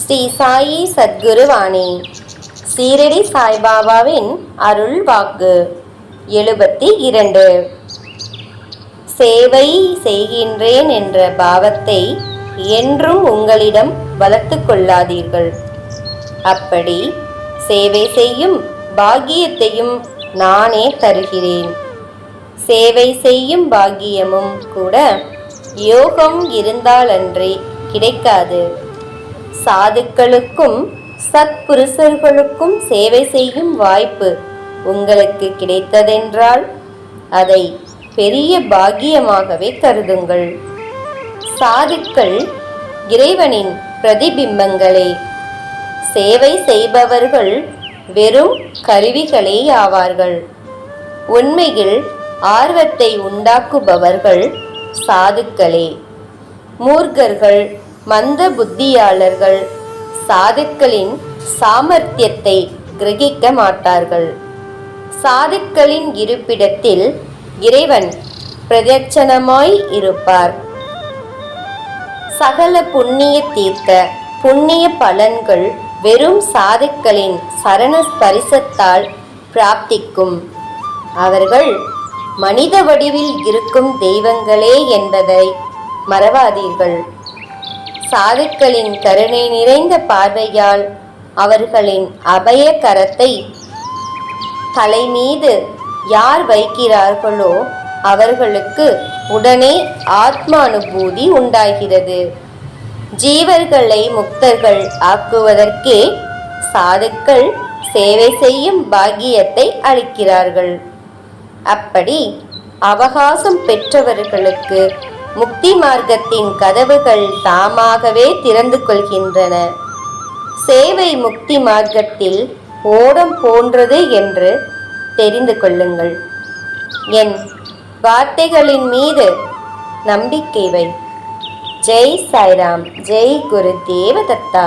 ஸ்ரீ சாயி சத்குருவாணி. சீரடி சாய்பாபாவின் அருள் வாக்கு. எழுபத்தி இரண்டு. சேவை செய்கின்றேன் என்ற பாவத்தை என்றும் உங்களிடம் வளர்த்து கொள்ளாதீர்கள். அப்படி சேவை செய்யும் பாக்கியத்தையும் நானே தருகிறேன். சேவை செய்யும் பாக்கியமும் கூட யோகம் இருந்தாலன்றி கிடைக்காது. சாதுக்களுக்கும் சத்புருஷர்களுக்கும் சேவை செய்யும் வாய்ப்பு உங்களுக்கு கிடைத்ததென்றால் அதை பெரிய பாக்கியமாகவே கருதுங்கள். சாதுக்கள் இறைவனின் பிரதிபிம்பங்களே சேவை செய்பவர்கள் வெறும் கருவிகளே ஆவார்கள். உண்மையில் ஆர்வத்தை உண்டாக்குபவர்கள் சாதுக்களே. மூர்க்கர்கள் மந்த புத்தியாளர்கள் சாதுக்களின் சாமர்த்தியத்தை கிரகிக்க மாட்டார்கள். சாதுக்களின் இருப்பிடத்தில் இறைவன் பிரதட்சணமாய் இருப்பார். சகல புண்ணிய தீர்த்த புண்ணிய பலன்கள் வெறும் சாதுக்களின் சரண ஸ்பரிசத்தால் பிராப்திக்கும். அவர்கள் மனித வடிவில் இருக்கும் தெய்வங்களே என்பதை மறவாதீர்கள். சாதுக்களின் கருணை நிறைந்த பார்வையால் அவர்களின் அபய கரத்தை தலைமீது யார் வைக்கிறார்களோ அவர்களுக்கு உடனே ஆத்மானுபூதி உண்டாகிறது. ஜீவர்களை முக்தர்கள் ஆக்குவதற்கே சாதுக்கள் சேவை செய்யும் பாக்கியத்தை அளிக்கிறார்கள். அப்படி அவகாசம் பெற்றவர்களுக்கு முக்தி மார்க்கத்தின் கதவுகள் தாமாகவே திறந்து கொள்கின்றன. சேவை முக்தி மார்க்கத்தில் ஓடம் போன்றது என்று தெரிந்து கொள்ளுங்கள். என் வார்த்தைகளின் மீது நம்பிக்கை வை. ஜெய் சாய்ராம் ஜெய் குரு தேவதத்தா.